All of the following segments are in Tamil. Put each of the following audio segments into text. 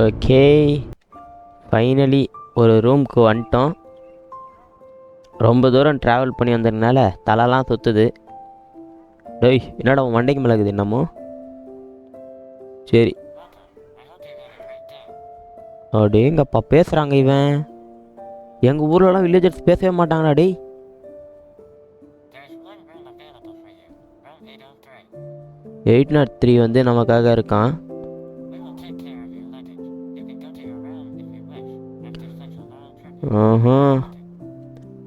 ஓகே. ஃபைனலி ஒரு ரூமுக்கு வந்துட்டோம். ரொம்ப தூரம் ட்ராவல் பண்ணி வந்ததுனால தலைலாம் சுற்றுது டேய் என்னடா உன் மண்டைக்கு மிளகுது என்னமோ? சரி. சரி அடேங்கப்பா பேசுகிறாங்க இவன். எங்கள் ஊர்லலாம் வில்லேஜர்ஸ் பேசவே மாட்டாங்களா டேய். எயிட் நாட் த்ரீ வந்து நமக்காக இருக்கான்.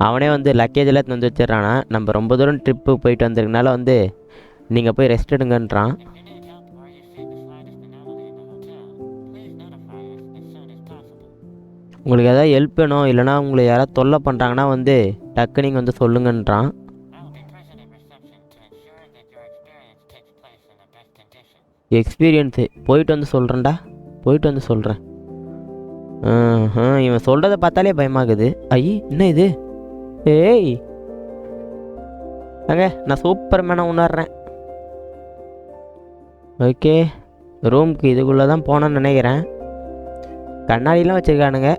அவனே வந்து லக்கேஜ் எல்லாம் தந்து வச்சிடறானா. நம்ம ரொம்ப தூரம் ட்ரிப்பு போயிட்டு வந்திருக்கனால வந்து நீங்கள் போய் ரெஸ்ட் எடுங்கன்றான். உங்களுக்கு எதாவது ஹெல்ப் வேணும் இல்லைனா உங்களை யாராவது தொல்லை பண்ணுறாங்கன்னா வந்து டக்கு நீங்கள் வந்து சொல்லுங்கன்றான். எக்ஸ்பீரியன்ஸு போயிட்டு வந்து சொல்கிறேன்டா போயிட்டு வந்து சொல்கிறேன் இவன் சொல்கிறத பார்த்தாலே பயமாகுது. ஐ என்ன இது? ஏய். அங்க நான் சூப்பர் மேனாக உணர்றேன். ஓகே ரூம்க்கு இதுக்குள்ளே தான் போனேன்னு நினைக்கிறேன். கண்ணாடிலாம் வச்சுருக்கானுங்க.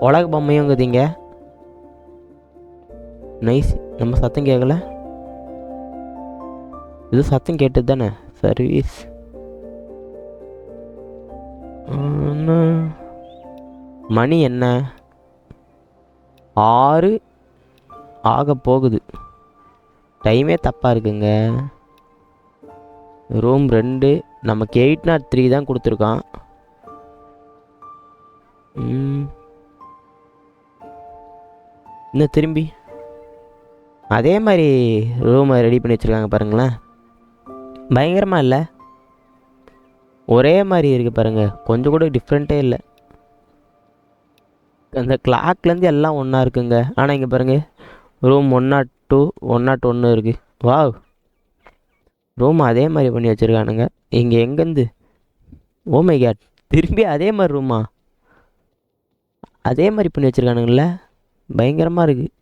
உலக பொம்மையும் இருக்குதுங்க நைஸ் நம்ம சத்தம் கேட்கல. இது சத்தம் கேட்டது தானே? சர்வீஸ் மணி என்ன? ஆறு ஆக போகுது. டைமே தப்பாக இருக்குங்க. ரூம் ரெண்டு நமக்கு எயிட் நாட் த்ரீ தான் கொடுத்துருக்கான். இன்னும் திரும்பி. அதே மாதிரி ரூமை ரெடி பண்ணி வச்சுருக்காங்க பாருங்களேன். பயங்கரமாக இல்லை? ஒரே மாதிரி இருக்குது பாருங்கள் கொஞ்சம் கூட டிஃப்ரெண்ட்டே இல்லை. அந்த கிளாக்லேருந்து எல்லாம் ஒன்றா இருக்குங்க. ஆனால் இங்கே பாருங்கள் room one naught oh two one naught oh ஒன்று இருக்குது வாவ் ரூம் அதே மாதிரி பண்ணி வச்சுருக்கானுங்க. இங்கே எங்கேருந்து? Oh ஓமை கேட் திரும்பி அதே மாதிரி ரூமா அதே மாதிரி பண்ணி வச்சுருக்கானுங்கள. பயங்கரமாக இருக்குது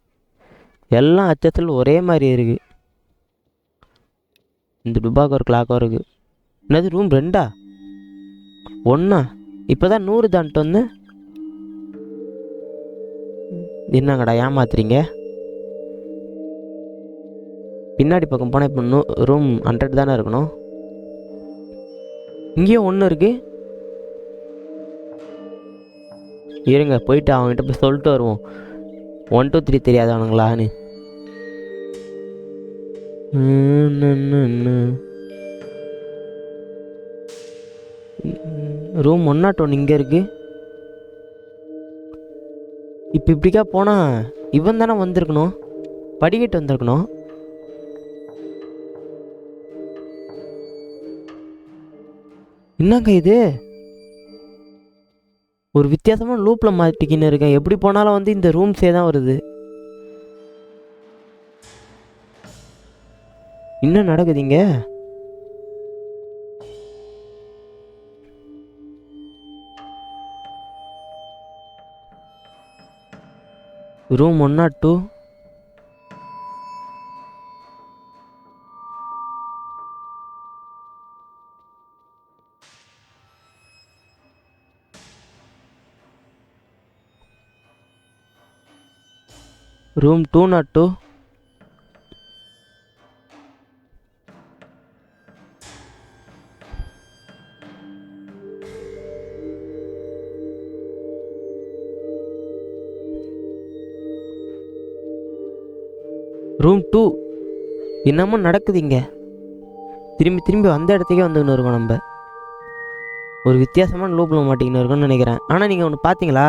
எல்லாம் அச்சத்தில் ஒரே மாதிரி இருக்குது இந்த டுபாக்கு ஒரு கிளாக்கும் இருக்குது என்னது ரூம் ரெண்டா? ஒன்றா இப்போ தான் நூறு தான்ட்டு வந்தேன் என்னங்கடா ஏமாத்துறீங்க? பின்னாடி பக்கம் போனால் இப்போ இன்னும் ரூம் ஹண்ட்ரட் தானே இருக்கணும்? இங்கேயும் ஒன்று இருக்கு. இருங்க போயிட்டு அவங்ககிட்ட போய் சொல்லிட்டு வருவோம். ஒன் டூ த்ரீ தெரியாதவனுங்களான்னு. ரூம் ஒன் நாட் ஒன் இங்கே இருக்குது இப்போ இப்படிக்கா போனால் இவன் தானே வந்திருக்கணும்? படிக்கட்டு வந்திருக்கணும். என்னங்க இது? ஒரு வித்தியாசமான லூப்பில் மாட்டிக்கின்னு இருக்கேன். எப்படி போனாலும் வந்து இந்த ரூம்ஸே தான் வருது. என்ன நடக்குதுங்க room one naught two room room two என்னமோ நடக்குது இங்கே திரும்பி திரும்பி வந்த இடத்துக்கே வந்துன்னு இருக்கோம் நம்ம. ஒரு வித்தியாசமான லூப்பில் மாட்டிக்கின்னு இருக்கோம்னு நினைக்கிறேன். ஆனால் நீங்கள் ஒன்று பார்த்தீங்களா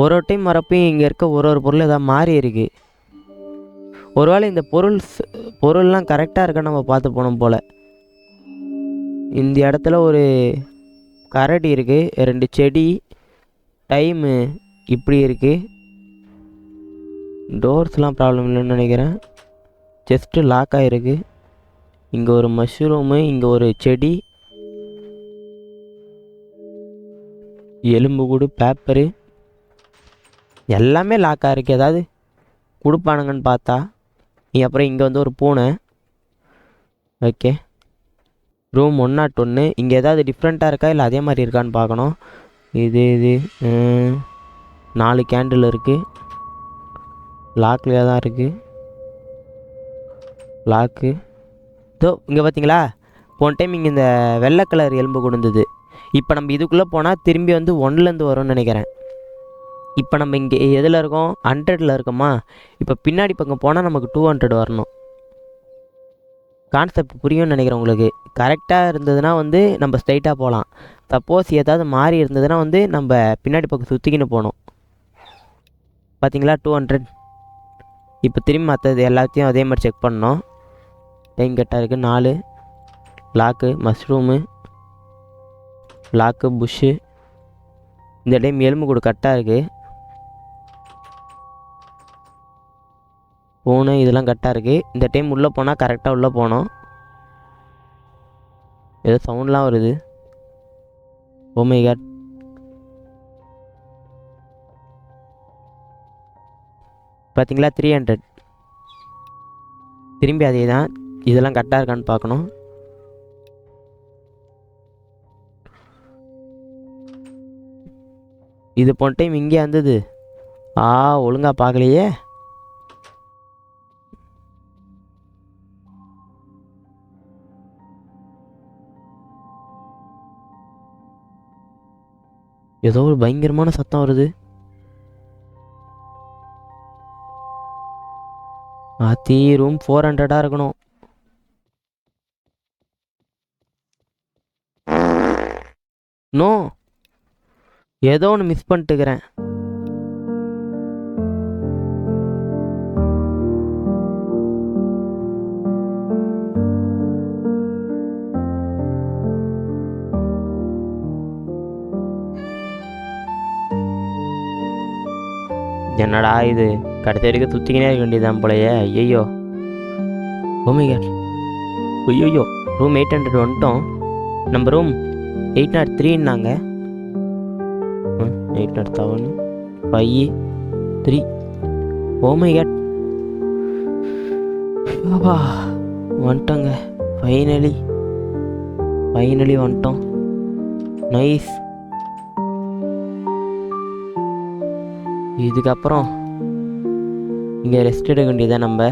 ஒரு ஒரு டைம் வரப்பையும் இங்கே இருக்க ஒரு ஒரு பொருள் எதாவது மாறி இருக்கு. ஒருவேளை இந்த பொருள் பொருள்லாம் கரெக்டாக இருக்க நம்ம பார்த்து போனோம் போல். இந்த இடத்துல ஒரு கரடி இருக்குது ரெண்டு செடி டைமு இப்படி இருக்குது டோர்ஸ்லாம் ப்ராப்ளம் இல்லைன்னு நினைக்கிறேன். ஜஸ்ட்டு லாக் ஆகிருக்கு இங்கே ஒரு மஷ்ரூமு இங்கே ஒரு செடி. எலும்பு கூடு பேப்பரு எல்லாமே லாக்காக இருக்குது ஏதாவது கொடுப்பானுங்கன்னு பார்த்தா நீ அப்புறம் இங்கே வந்து ஒரு பூனை. ஓகே ரூம் ஒன் நாட் ஒன்று இங்கே ஏதாவது டிஃப்ரெண்ட்டாக இருக்கா? இல்லை அதே மாதிரி இருக்கான்னு பார்க்கணும். இது இது நாலு கேண்டில் இருக்குது லாக்லேயே தான் இருக்குது லாக்கு இதோ இங்கே பார்த்தீங்களா போன டைம் இங்கே இந்த வெள்ளை கலர் எலும்பு கொடுந்தது இப்போ நம்ம இதுக்குள்ளே போனால் திரும்பி வந்து ஒன்லேருந்து வரும்னு நினைக்கிறேன். இப்போ நம்ம இங்கே எதில் இருக்கோம்? ஹண்ட்ரடில் இருக்கோமா? இப்போ பின்னாடி பக்கம் போனால் நமக்கு டூ ஹண்ட்ரட் வரணும். கான்செப்ட் புரியும்னு நினைக்கிறேன் உங்களுக்கு. கரெக்டாக இருந்ததுன்னா வந்து நம்ம ஸ்ட்ரைட்டாக போகலாம் சப்போஸ் ஏதாவது மாறி இருந்ததுன்னா வந்து நம்ம பின்னாடி பக்கம் சுற்றிக்கின்னு போகணும் பார்த்தீங்களா டூ ஹண்ட்ரட் இப்போ திரும்பி மற்றது எல்லாத்தையும் அதே மாதிரி செக் பண்ணோம். டைம் கரெக்டாக இருக்குது நாலு. லாக்கு மஷ்ரூமு லாக்கு புஷ்ஷு இந்த டைம் எலும்பு கூட கரெக்டாக இருக்குது பூனை இதெல்லாம் கரெக்டாக இருக்குது இந்த டைம் உள்ளே போனால் கரெக்டாக உள்ளே போனோம். ஏதோ சவுண்ட்லாம் வருது. Oh ஓமை காட் பார்த்தீங்களா த்ரீ ஹண்ட்ரட் திரும்பி அதே தான் இதெல்லாம் கரெக்டாக இருக்கான்னு பார்க்கணும். இது போன டைம் இங்கே வந்தது. ஆ ஒழுங்கா பார்க்கலையே. ஏதோ ஒரு பயங்கரமான சத்தம் வருது. ஆத்தி ரூம் ஃபோர் ஹண்ட்ரடாக இருக்கணும். நோ ஏதோ ஒன்று மிஸ் பண்ணிட்டுக்கிறேன் என்னடா இது? கடைசி வரைக்கும் சுற்றிக்கினே இருக்க வேண்டியதான் போலையே. ஐயோ ஓமிகா ஐயோயோ ரூம் எயிட் ஹண்ட்ரட் வந்துட்டோம். நம்ம room eight naught த்ரீன்னாங்க eight naught seven five three oh my god அப்பா வந்துட்டோங்க. ஃபைனலி ஃபைனலி வந்துட்டோம். நைஸ் இதுக்கப்புறம் இங்கே ரெஸ்ட் எடுக்க வேண்டியதான் நம்ம